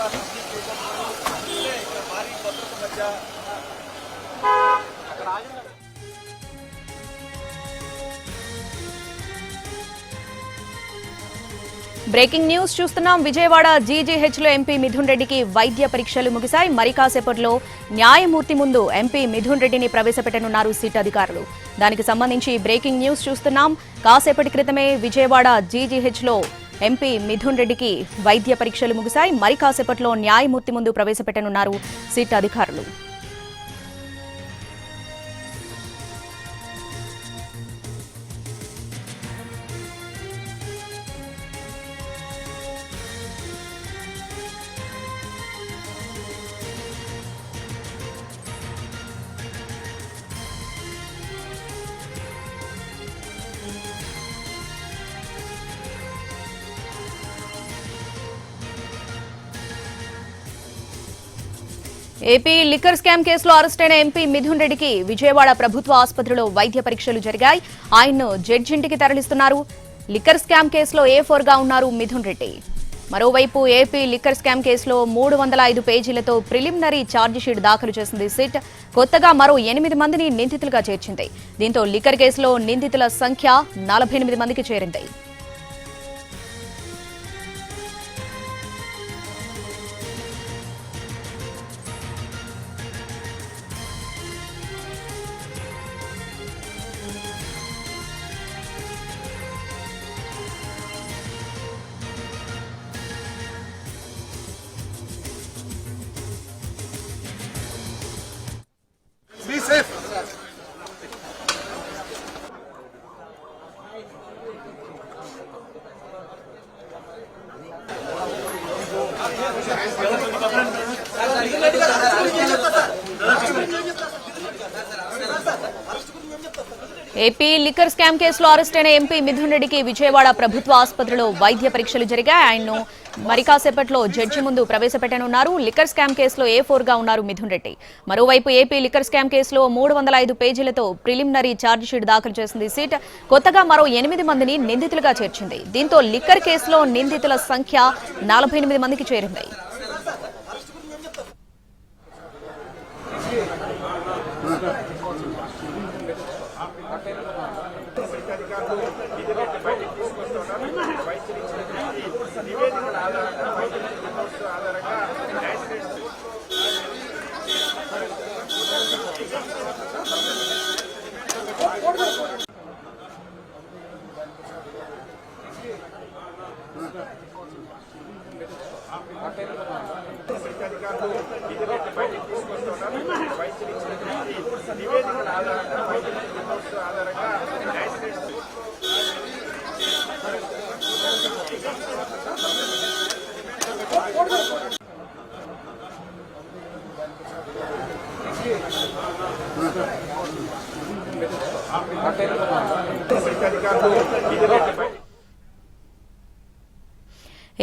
చేశారు ఇక్కడ భారీ భద్రత మధ్య అక్కడ బ్రేకింగ్ న్యూస్ చూస్తున్నాం. విజయవాడ జీజీహెచ్లో ఎంపీ మిథున్ రెడ్డికి వైద్య పరీక్షలు ముగిశాయి. మరి కాసేపట్లో న్యాయమూర్తి ముందు ఎంపీ మిథున్ రెడ్డిని ప్రవేశపెట్టనున్నారు సీట్ అధికారులు. దానికి సంబంధించి బ్రేకింగ్ న్యూస్ చూస్తున్నాం. కాసేపటి క్రితమే విజయవాడ జీజీహెచ్లో ఎంపీ మిథున్ రెడ్డికి వైద్య పరీక్షలు ముగిశాయి. మరి కాసేపట్లో న్యాయమూర్తి ముందు ప్రవేశపెట్టనున్నారు సిట్ అధికారులు. ఏపీ లిక్కర్ స్కామ్ కేసులో అరెస్టైన ఎంపీ మిథున్ రెడ్డికి విజయవాడ ప్రభుత్వ ఆసుపత్రిలో వైద్య పరీక్షలు జరిగాయి. ఆయన్ను జడ్జి ఇంటికి తరలిస్తున్నారు. లిక్కర్ స్కామ్ కేసులో ఏ ఫోర్గా ఉన్నారు మిథున్ రెడ్డి. మరోవైపు ఏపీ లిక్కర్ స్కామ్ కేసులో మూడు వందల ఐదు పేజీలతో ప్రిలిమినరీ ఛార్జిషీట్ దాఖలు చేసింది సిట్. కొత్తగా మరో ఎనిమిది మందిని నిందితులుగా చేర్చింది. దీంతో లిక్కర్ కేసులో నిందితుల సంఖ్య నలభై ఎనిమిది మందికి చేరింది. ఏపీ లిక్కర్ స్కామ్ కేసులో అరెస్టైన ఎంపీ మిథున్ రెడ్డికి విజయవాడ ప్రభుత్వ ఆసుపత్రిలో వైద్య పరీక్షలు జరిగాయి. ఆయన్ను మరి కాసేపట్లో జడ్జి ముందు ప్రవేశపెట్టనున్నారు. లిక్కర్ స్కామ్ కేసులో ఏ గా ఉన్నారు మిథున్ రెడ్డి. మరోవైపు ఏపీ లిక్కర్ స్కామ్ కేసులో మూడు వందల ఐదు పేజీలతో ప్రిలిమినరీ ఛార్జిషీట్ దాఖలు చేసింది సీట్. కొత్తగా మరో ఎనిమిది మందిని నిందితులుగా చేర్చింది. దీంతో లిక్కర్ కేసులో నిందితుల సంఖ్య నలభై ఎనిమిది మందికి చేరింది.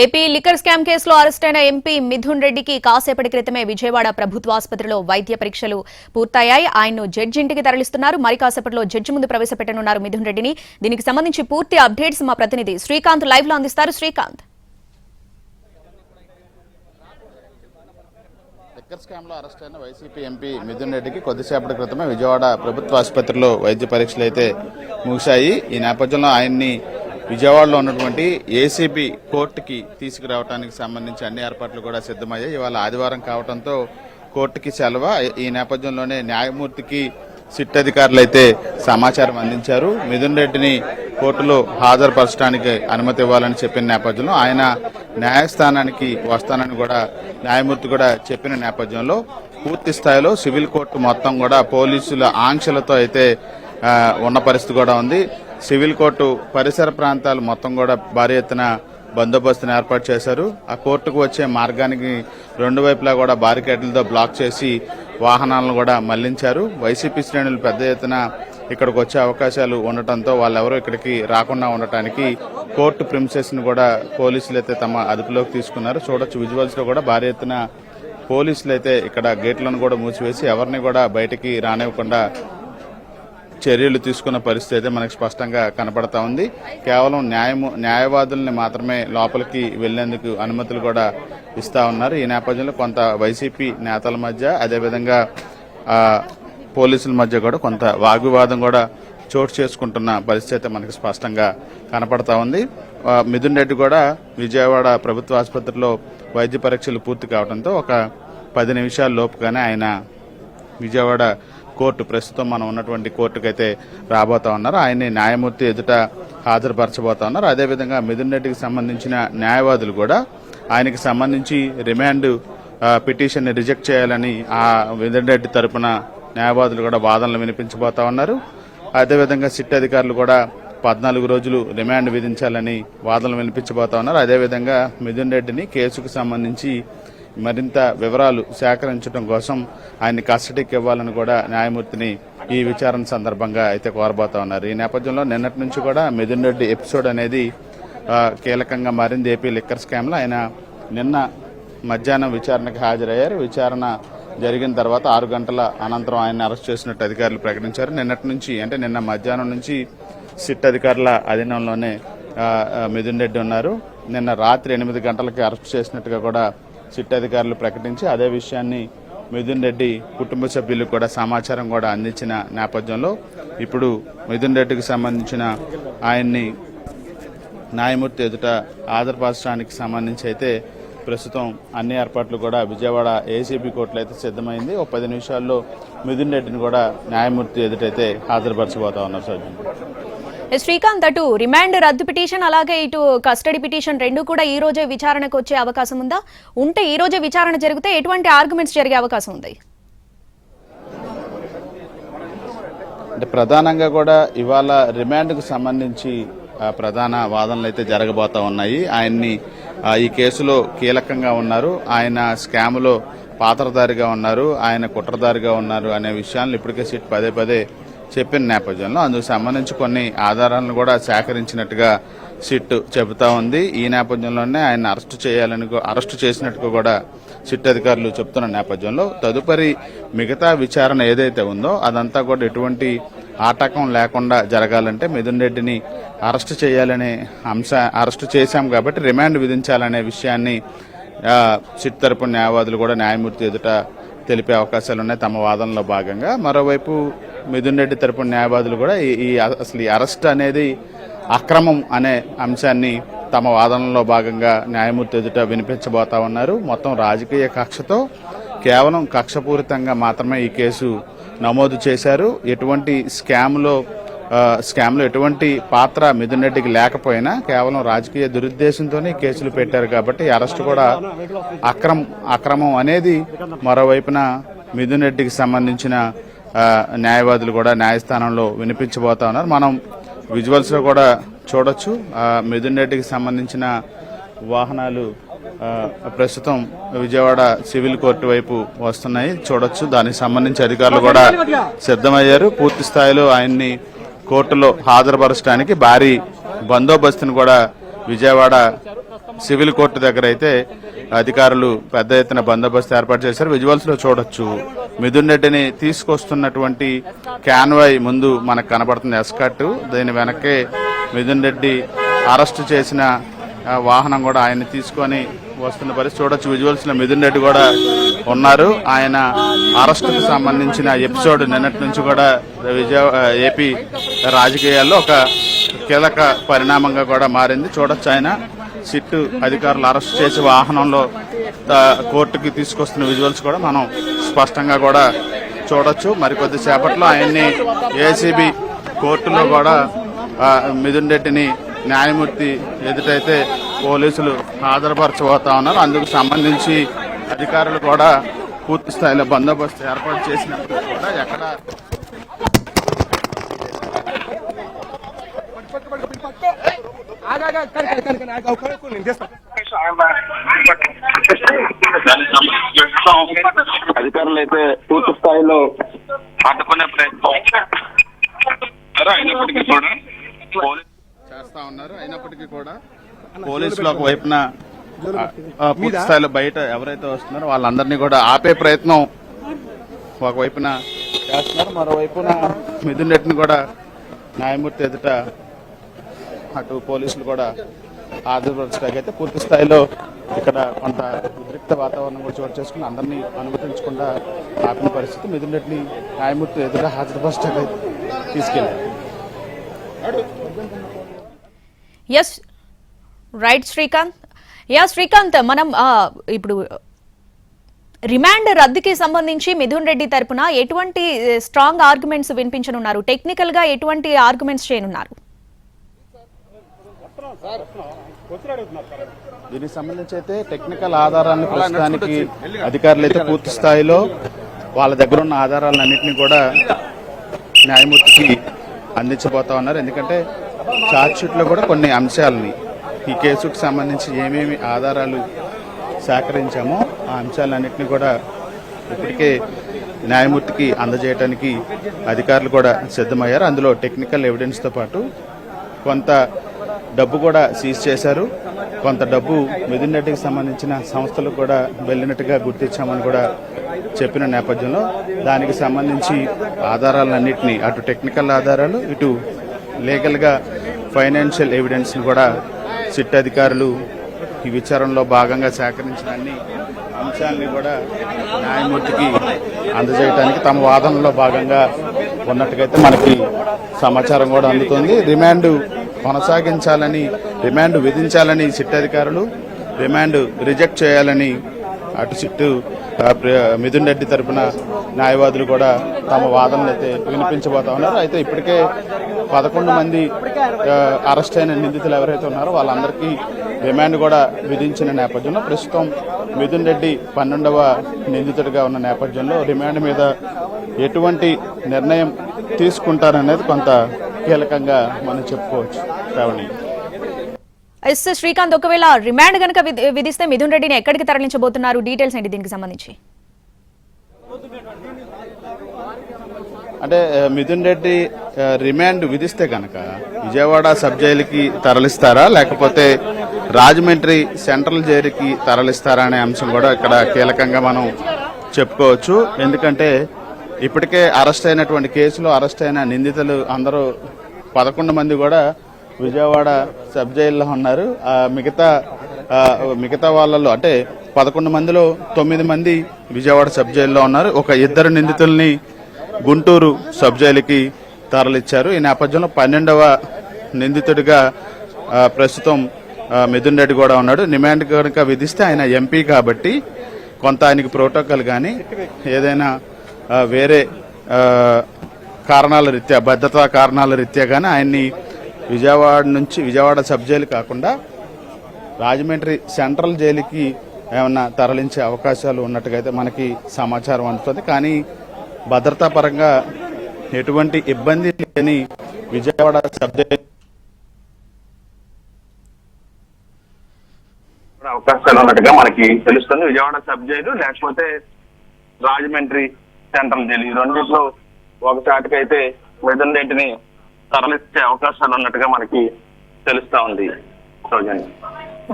ఏపీ లిక్కర్ స్కామ్ కేసులో అరెస్టైన ఎంపీ మిథున్ రెడ్డికి కాసేపటి క్రితమే విజయవాడ ప్రభుత్వ ఆసుపత్రిలో వైద్య పరీక్షలు పూర్తయ్యాయి. ఆయన్ను జడ్జి ఇంటికి తరలిస్తున్నారు. మరి కాసేపట్లో జడ్జి ముందు ప్రవేశపెట్టనున్నారు మిథున్ రెడ్డిని. దీనికి సంబంధించి పూర్తి అప్డేట్స్ మా ప్రతినిధి శ్రీకాంత్ లైవ్లో అందిస్తారు. శ్రీకాంత్. లిక్కర్ స్కామ్లో అరెస్ట్ అయిన వైసీపీ ఎంపీ మిథున్ రెడ్డికి కొద్దిసేపటి క్రితమే విజయవాడ ప్రభుత్వ ఆసుపత్రిలో వైద్య పరీక్షలు అయితే ముగిశాయి. ఈ నేపథ్యంలో ఆయన్ని విజయవాడలో ఉన్నటువంటి ఏసీబీ కోర్టుకి తీసుకురావడానికి సంబంధించి అన్ని ఏర్పాట్లు కూడా సిద్ధమయ్యాయి. ఇవాళ ఆదివారం కావడంతో కోర్టుకి సెలవు. ఈ నేపథ్యంలోనే న్యాయమూర్తికి సిట్ అధికారులు అయితే సమాచారం అందించారు. మిథున్ రెడ్డిని కోర్టులో హాజరుపరచడానికి అనుమతి ఇవ్వాలని చెప్పిన నేపథ్యంలో ఆయన న్యాయస్థానానికి వస్తానని కూడా న్యాయమూర్తి కూడా చెప్పిన నేపథ్యంలో పూర్తి స్థాయిలో సివిల్ కోర్టు మొత్తం కూడా పోలీసుల ఆంక్షలతో అయితే ఉన్న పరిస్థితి కూడా ఉంది. సివిల్ కోర్టు పరిసర ప్రాంతాలు మొత్తం కూడా భారీ ఎత్తున బందోబస్తును ఏర్పాటు చేశారు. ఆ కోర్టుకు వచ్చే మార్గానికి రెండు వైపులా కూడా బారికేడ్లతో బ్లాక్ చేసి వాహనాలను కూడా మళ్ళించారు. వైసీపీ శ్రేణులు పెద్ద ఎత్తున ఇక్కడికి వచ్చే అవకాశాలు ఉండటంతో వాళ్ళెవరూ ఇక్కడికి రాకుండా ఉండటానికి కోర్టు ప్రిన్సెస్ కూడా పోలీసులు అయితే తమ అదుపులోకి తీసుకున్నారు. చూడొచ్చు విజువల్స్లో కూడా భారీ ఎత్తున పోలీసులు అయితే ఇక్కడ గేట్లను కూడా మూసివేసి ఎవరిని కూడా బయటికి రానివ్వకుండా చర్యలు తీసుకున్న పరిస్థితి అయితే మనకు స్పష్టంగా కనపడతా ఉంది. కేవలం న్యాయము న్యాయవాదుల్ని మాత్రమే లోపలికి వెళ్ళేందుకు అనుమతులు కూడా ఇస్తా ఉన్నారు. ఈ నేపథ్యంలో కొంత వైసీపీ నేతల మధ్య అదేవిధంగా పోలీసుల మధ్య కూడా కొంత వాగ్వివాదం కూడా చోటు చేసుకుంటున్న పరిస్థితి అయితే మనకు స్పష్టంగా కనపడతా ఉంది. మిథున్ రెడ్డి కూడా విజయవాడ ప్రభుత్వ ఆసుపత్రిలో వైద్య పరీక్షలు పూర్తి కావడంతో ఒక పది నిమిషాల లోపుగానే ఆయన విజయవాడ కోర్టు ప్రస్తుతం మనం ఉన్నటువంటి కోర్టుకైతే రాబోతా ఉన్నారు. ఆయన్ని న్యాయమూర్తి ఎదుట హాజరుపరచబోతా ఉన్నారు. అదేవిధంగా మిథున్ రెడ్డికి సంబంధించిన న్యాయవాదులు కూడా ఆయనకి సంబంధించి రిమాండ్ పిటిషన్ని రిజెక్ట్ చేయాలని ఆ మిథున్ రెడ్డి తరపున న్యాయవాదులు కూడా వాదనలు వినిపించబోతా ఉన్నారు. అదేవిధంగా సిట్ అధికారులు కూడా పద్నాలుగు రోజులు రిమాండ్ విధించాలని వాదనలు వినిపించబోతా ఉన్నారు. అదేవిధంగా మిథున్ రెడ్డిని కేసుకు సంబంధించి మరింత వివరాలు సేకరించడం కోసం ఆయన్ని కస్టడీకి ఇవ్వాలని కూడా న్యాయమూర్తిని ఈ విచారణ సందర్భంగా అయితే కోరబోతా ఉన్నారు. ఈ నేపథ్యంలో నిన్నటి నుంచి కూడా మిథున్ రెడ్డి ఎపిసోడ్ అనేది కీలకంగా మారింది ఏపీ లిక్కర్ స్కామ్లో ఆయన నిన్న మధ్యాహ్నం విచారణకు హాజరయ్యారు. విచారణ జరిగిన తర్వాత ఆరు గంటల అనంతరం ఆయన అరెస్ట్ చేసినట్టు అధికారులు ప్రకటించారు. నిన్నటి నుంచి అంటే నిన్న మధ్యాహ్నం నుంచి సిట్ అధికారుల అధీనంలోనే మిథున్ రెడ్డి ఉన్నారు. నిన్న రాత్రి ఎనిమిది గంటలకి అరెస్ట్ చేసినట్టుగా కూడా సిట్ అధికారులు ప్రకటించి అదే విషయాన్ని మిథున్ రెడ్డి కుటుంబ సభ్యులకు కూడా సమాచారం కూడా అందించిన నేపథ్యంలో ఇప్పుడు మిథున్ రెడ్డికి సంబంధించిన ఆయన్ని న్యాయమూర్తి ఎదుట ఆధారపరచడానికి సంబంధించి అయితే ప్రస్తుతం అన్ని ఏర్పాట్లు కూడా విజయవాడ ఏసీబీ కోర్టులో అయితే సిద్ధమైంది. ఒక పది నిమిషాల్లో మిథున్ రెడ్డిని కూడా న్యాయమూర్తి ఎదుటైతే హాజరుపరచబోతా ఉన్నారు సర్జన్ శ్రీకాంత్ అటు రిమాండ్ రద్దు పిటిషన్ అలాగే ఇటు కస్టడీ పిటిషన్ రెండు కూడా ఈ రోజే విచారణకు వచ్చే అవకాశం ఉందా? ఉంటే ఈ రోజే విచారణ జరిగితే ఎటువంటి ఆర్గ్యుమెంట్స్ జరిగే అవకాశం ఉంది? అంటే ప్రధానంగా కూడా ఇవాళ రిమాండ్కు సంబంధించి ప్రధాన వాదనలు అయితే జరగబోతా ఉన్నాయి. ఆయన్ని ఈ కేసులో కీలకంగా ఉన్నారు. ఆయన స్కామ్లో పాత్రధారిగా ఉన్నారు. ఆయన కుట్రధారిగా ఉన్నారు అనే విషయాలను ఇప్పటికే సిట్ పదే పదే చెప్పిన నేపథ్యంలో అందుకు సంబంధించి కొన్ని ఆధారాలను కూడా సేకరించినట్టుగా సిట్ చెబుతా ఉంది. ఈ నేపథ్యంలోనే ఆయన అరెస్టు చేయాలని అరెస్టు చేసినట్టుగా కూడా సిట్ అధికారులు చెప్తున్న నేపథ్యంలో తదుపరి మిగతా విచారణ ఏదైతే ఉందో అదంతా కూడా ఎటువంటి ఆటకం లేకుండా జరగాలంటే మిథున్ రెడ్డిని అరెస్టు చేయాలనే అంశ అరెస్టు చేశాం కాబట్టి రిమాండ్ విధించాలనే విషయాన్ని సిట్ తరపు న్యాయవాదులు కూడా న్యాయమూర్తి ఎదుట తెలిపే అవకాశాలు ఉన్నాయి తమ వాదనలో భాగంగా మరోవైపు మిథున్ రెడ్డి తరపు న్యాయవాదులు కూడా ఈ- అసలు ఈ అరెస్ట్ అనేది అక్రమం అనే అంశాన్ని తమ వాదనలో భాగంగా న్యాయమూర్తి ఎదుట వినిపించబోతా ఉన్నారు. మొత్తం రాజకీయ కక్షతో కేవలం కక్షపూరితంగా మాత్రమే ఈ కేసు నమోదు చేశారు. ఎటువంటి స్కామ్లో స్కామ్లో ఎటువంటి పాత్ర మిథున్ రెడ్డికి లేకపోయినా కేవలం రాజకీయ దురుద్దేశంతోనే కేసులు పెట్టారు కాబట్టి అరెస్ట్ కూడా అక్రమం అక్రమం అనేది మరోవైపున మిథున్ రెడ్డికి సంబంధించిన న్యాయవాదులు కూడా న్యాయస్థానంలో వినిపించబోతా ఉన్నారు. మనం విజువల్స్లో కూడా చూడొచ్చు. మిథున్ రెడ్డికి సంబంధించిన వాహనాలు ప్రస్తుతం విజయవాడ సివిల్ కోర్టు వైపు వస్తున్నాయి. చూడొచ్చు. దానికి సంబంధించి అధికారులు కూడా సిద్ధమయ్యారు. పూర్తి స్థాయిలో ఆయన్ని కోర్టులో హాజరుపరచడానికి భారీ బందోబస్తును కూడా విజయవాడ సివిల్ కోర్టు దగ్గర అయితే అధికారులు పెద్ద ఎత్తున బందోబస్తు ఏర్పాటు చేశారు. విజువల్స్లో చూడొచ్చు. మిథున్ రెడ్డిని తీసుకొస్తున్నటువంటి క్యాన్వాయ్ ముందు మనకు కనబడుతుంది ఎస్కట్. దీని వెనకే మిథున్ రెడ్డి అరెస్ట్ చేసిన వాహనం కూడా ఆయన తీసుకొని వస్తున్న పరిస్థితి చూడొచ్చు. విజువల్స్లో మిథున్ రెడ్డి కూడా ఉన్నారు. ఆయన అరెస్టుకు సంబంధించిన ఎపిసోడ్ నిన్నటి నుంచి కూడా విజయ ఏపీ రాజకీయాల్లో ఒక కీలక పరిణామంగా కూడా మారింది. చూడొచ్చు ఆయన. సిట్టు అధికారులు అరెస్ట్ చేసి వాహనంలో కోర్టుకి తీసుకొస్తున్న విజువల్స్ కూడా మనం స్పష్టంగా కూడా చూడొచ్చు. మరికొద్ది సేపట్లో ఆయన్ని ఏసీబీ కోర్టులో కూడా మిథున్ రెడ్డిని న్యాయమూర్తి ఎదుటైతే పోలీసులు హాజరుపరచబోతా ఉన్నారు అందుకు సంబంధించి అధికారులు కూడా పూర్తి స్థాయిలో బందోబస్తు ఏర్పాటు చేసినప్పుడు కూడా ఎక్కడ అధికారులు అయితే పూర్తి స్థాయిలో అడ్డుకునే ప్రయత్నం చేస్తా ఉన్నారు. అయినప్పటికీ కూడా పోలీసులు ఒక వైపున పూర్తి స్థాయిలో బయట ఎవరైతే వస్తున్నారో వాళ్ళందరినీ కూడా ఆపే ప్రయత్నం. ఒకవైపున చేస్తున్నారు మరోవైపున మిథున్ రెడ్డిని కూడా న్యాయమూర్తి ఎదుట అటు పోలీసులు కూడా హాజరుపరచడానికి అయితే పూర్తి స్థాయిలో ఇక్కడ కొంత ఉద్రిక్త వాతావరణం కూడా చోటు చేసుకుని అందరినీ అనుమతించకుండా ఆపిన పరిస్థితి మిథున్ రెడ్డిని న్యాయమూర్తి ఎదుట హాజరుపరచడానికి తీసుకెళ్ళారు yes right Srikanth ya Srikanth మనం ఇప్పుడు రిమాండ్ రద్దుకి సంబంధించి మిథున్ రెడ్డి తరపున ఎటువంటి స్ట్రాంగ్ ఆర్గ్యుమెంట్స్ వినిపించనున్నారు? టెక్నికల్గా ఎటువంటి ఆర్గ్యుమెంట్స్ చేయనున్నారు? దీనికి సంబంధించి అయితే టెక్నికల్ ఆధారాన్ని ప్రస్తుతానికి అధికారులు అయితే పూర్తి స్థాయిలో వాళ్ళ దగ్గర ఉన్న ఆధారాలన్నింటినీ కూడా న్యాయమూర్తికి అందించబోతా ఉన్నారు. ఎందుకంటే ఛార్జ్ కూడా కొన్ని అంశాలని ఈ కేసుకు సంబంధించి ఏమేమి ఆధారాలు సేకరించామో ఆ అంశాలన్నింటినీ కూడా ఇప్పటికే న్యాయమూర్తికి అందజేయడానికి అధికారులు కూడా సిద్ధమయ్యారు. అందులో టెక్నికల్ ఎవిడెన్స్తో పాటు కొంత డబ్బు కూడా సీజ్ చేశారు. కొంత డబ్బు మిథున్ రెడ్డికి సంబంధించిన సంస్థలకు కూడా వెళ్ళినట్టుగా గుర్తించామని కూడా చెప్పిన నేపథ్యంలో దానికి సంబంధించి ఆధారాలన్నింటినీ అటు టెక్నికల్ ఆధారాలు ఇటు లీగల్గా ఫైనాన్షియల్ ఎవిడెన్స్ని కూడా సిట్ అధికారులు ఈ విచారణలో భాగంగా సేకరించిన అన్ని అంశాలని కూడా న్యాయమూర్తికి అందజేయడానికి తమ వాదనలో భాగంగా ఉన్నట్టుగైతే మనకి సమాచారం కూడా అందుతుంది. రిమాండ్ కొనసాగించాలని రిమాండ్ విధించాలని సిట్ అధికారులు రిమాండ్ రిజెక్ట్ చేయాలని అటు సిట్టు ఆ, ప్ర- మిథున్ రెడ్డి తరపున న్యాయవాదులు కూడా తమ వాదనలు అయితే వినిపించబోతా ఉన్నారు. అయితే ఇప్పటికే పదకొండు మంది అరెస్ట్ అయిన నిందితులు ఎవరైతే ఉన్నారో వాళ్ళందరికీ రిమాండ్ కూడా విధించిన నేపథ్యంలో ప్రస్తుతం మిథున్ రెడ్డి పన్నెండవ నిందితుడిగా ఉన్న నేపథ్యంలో రిమాండ్ మీద ఎటువంటి నిర్ణయం తీసుకుంటారనేది కొంత కీలకంగా మనం చెప్పుకోవచ్చు. శ్రావణి. ఎస్ శ్రీకాంత్ ఒకవేళ రిమాండ్ కనుక విధిస్తే మిథున్ రెడ్డిని ఎక్కడికి తరలించబోతున్నారు? డీటెయిల్స్ ఏంటి దీనికి సంబంధించి? అంటే మిథున్ రెడ్డి రిమాండ్ విధిస్తే కనుక విజయవాడ సబ్ జైలుకి తరలిస్తారా? లేకపోతే రాజమండ్రి సెంట్రల్ జైలుకి తరలిస్తారా అనే అంశం కూడా ఇక్కడ కీలకంగా మనం చెప్పుకోవచ్చు. ఎందుకంటే ఇప్పటికే అరెస్ట్ అయినటువంటి కేసులో అరెస్ట్ అయిన నిందితులు అందరూ పదకొండు మంది కూడా విజయవాడ సబ్ జైల్లో ఉన్నారు. మిగతా మిగతా వాళ్ళలో అంటే పదకొండు మందిలో తొమ్మిది మంది విజయవాడ సబ్ జైల్లో ఉన్నారు. ఒక ఇద్దరు నిందితుల్ని గుంటూరు సబ్ జైలుకి తరలిచ్చారు. ఈ నేపథ్యంలో పన్నెండవ నిందితుడిగా ప్రస్తుతం మిథున్ రెడ్డి కూడా ఉన్నాడు. రిమాండ్ కనుక విధిస్తే ఆయన ఎంపీ కాబట్టి కొంత ఆయనకి ప్రోటోకాల్ కానీ ఏదైనా వేరే కారణాల రీత్యా భద్రతా కారణాల రీత్యా కానీ ఆయన్ని విజయవాడ నుంచి విజయవాడ సబ్ జైలు కాకుండా రాజమండ్రి సెంట్రల్ జైలుకి ఏమన్నా తరలించే అవకాశాలు ఉన్నట్టుగా అయితే మనకి సమాచారం అందుతుంది. కానీ భద్రతా పరంగా ఎటువంటి ఇబ్బంది లేని విజయవాడ సబ్ అవకాశాలు ఉన్నట్టుగా మనకి తెలుస్తుంది. విజయవాడ సబ్ జైలు లేకపోతే రాజమండ్రి సెంట్రల్ జైలు. ఈ రెండిట్లో ఒక చాటుకైతే మిథున్ అవకాశాలు ఉన్నట్టుగా మనకి తెలుస్తా ఉంది. Soujanya.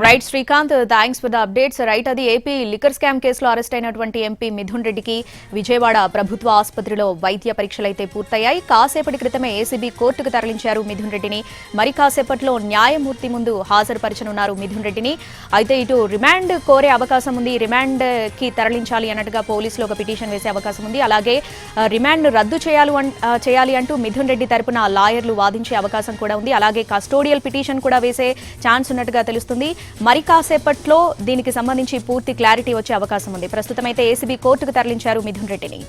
Right Srikanth thanks for the updates right అది ఏపీ లిక్కర్ స్కామ్ కేసులో అరెస్ట్ అయినటువంటి ఎంపీ మిథున్ రెడ్డికి విజయవాడ ప్రభుత్వ ఆసుపత్రిలో వైద్య పరీక్షలు అయితే పూర్తయ్యాయి. కాసేపటి క్రితమే ఏసీబీ కోర్టుకు తరలించారు మిథున్ రెడ్డిని. మరి కాసేపట్లో న్యాయమూర్తి ముందు హాజరుపరచనున్నారు మిథున్ రెడ్డిని. అయితే ఇటు రిమాండ్ కోరే అవకాశం ఉంది. రిమాండ్కి తరలించాలి అన్నట్టుగా పోలీసులు ఒక పిటిషన్ వేసే అవకాశం ఉంది. అలాగే రిమాండ్ను రిమాండ్ రద్దు చేయాలి అన్- చేయాలి అంటూ మిథున్ రెడ్డి తరపున లాయర్లు వాదించే అవకాశం కూడా ఉంది. అలాగే కస్టోడియల్ పిటిషన్ కూడా వేసే ఛాన్స్ ఉన్నట్టుగా తెలుస్తుంది. మరి కాసేపట్లో దీనికి సంబంధించి పూర్తి క్లారిటీ వచ్చే అవకాశం ఉంది. ప్రస్తుతం అయితే ఏసీబీ కోర్టుకు తరలించారు మిథున్ రెడ్డిని.